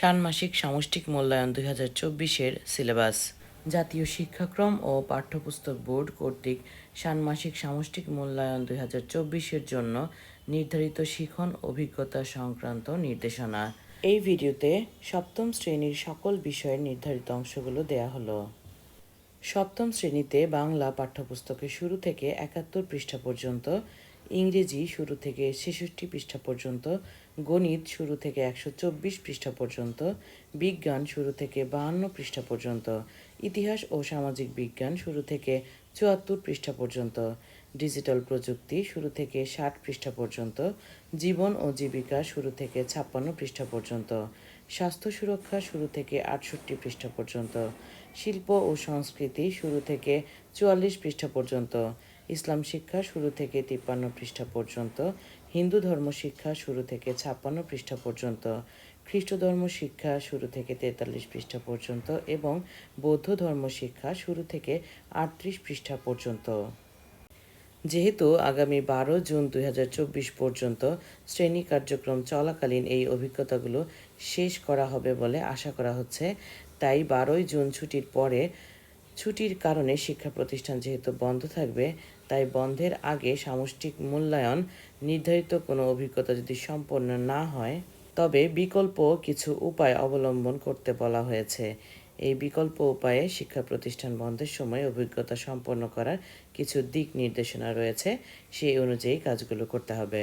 ষান্মাসিক সামষ্টিক মূল্যায়ন দুই হাজার চব্বিশের সিলেবাস। জাতীয় শিক্ষাক্রম ও পাঠ্যপুস্তক বোর্ড কর্তৃক ষান্মাসিক সামষ্টিক মূল্যায়ন দুই হাজার চব্বিশের জন্য নির্ধারিত শিখন অভিজ্ঞতা সংক্রান্ত নির্দেশনা। এই ভিডিওতে সপ্তম শ্রেণির সকল বিষয়ের নির্ধারিত অংশগুলো দেয়া হলো। সপ্তম শ্রেণীতে বাংলা পাঠ্যপুস্তকের শুরু থেকে একাত্তর পৃষ্ঠা পর্যন্ত ইংরেজি শুরু থেকে ছেষট্টি পৃষ্ঠা পর্যন্ত, গণিত শুরু থেকে একশো চব্বিশ পৃষ্ঠা পর্যন্ত, বিজ্ঞান শুরু থেকে বাহান্ন পৃষ্ঠা পর্যন্ত, ইতিহাস ও সামাজিক বিজ্ঞান শুরু থেকে চুয়াত্তর পৃষ্ঠা পর্যন্ত, ডিজিটাল প্রযুক্তি শুরু থেকে ষাট পৃষ্ঠা পর্যন্ত, জীবন ও জীবিকা শুরু থেকে ছাপ্পান্ন পৃষ্ঠা পর্যন্ত, স্বাস্থ্য সুরক্ষা শুরু থেকে আটষট্টি পৃষ্ঠা পর্যন্ত, শিল্প ও সংস্কৃতি শুরু থেকে চুয়াল্লিশ পৃষ্ঠা পর্যন্ত ইসলাম শিক্ষা শুরু থেকে তিপ্পান্ন পৃষ্ঠা পর্যন্ত, হিন্দু ধর্ম শিক্ষা শুরু থেকে ছাপ্পান্ন পৃষ্ঠা পর্যন্ত, খ্রিস্ট ধর্ম শিক্ষা শুরু থেকে তেতাল্লিশ পৃষ্ঠা পর্যন্ত এবং বৌদ্ধ ধর্ম শিক্ষা শুরু থেকে আটত্রিশ পৃষ্ঠা পর্যন্ত। যেহেতু আগামী বারো জুন দুই হাজার চব্বিশ পর্যন্ত শ্রেণি কার্যক্রম চলাকালীন এই অভিজ্ঞতাগুলো শেষ করা হবে বলে আশা করা হচ্ছে, তাই বারোই জুন ছুটির পরে ছুটির কারণে শিক্ষা প্রতিষ্ঠান যেহেতু বন্ধ থাকবে, তাই বন্ধের আগে সামষ্টিক মূল্যায়ন নির্ধারিত কোনো অভিজ্ঞতা যদি সম্পন্ন না হয়, তবে বিকল্প কিছু উপায় অবলম্বন করতে বলা হয়েছে। এই বিকল্প উপায়ে শিক্ষা প্রতিষ্ঠান বন্ধের সময় অভিজ্ঞতা সম্পন্ন করার কিছু দিক নির্দেশনা রয়েছে, সেই অনুযায়ী কাজগুলো করতে হবে।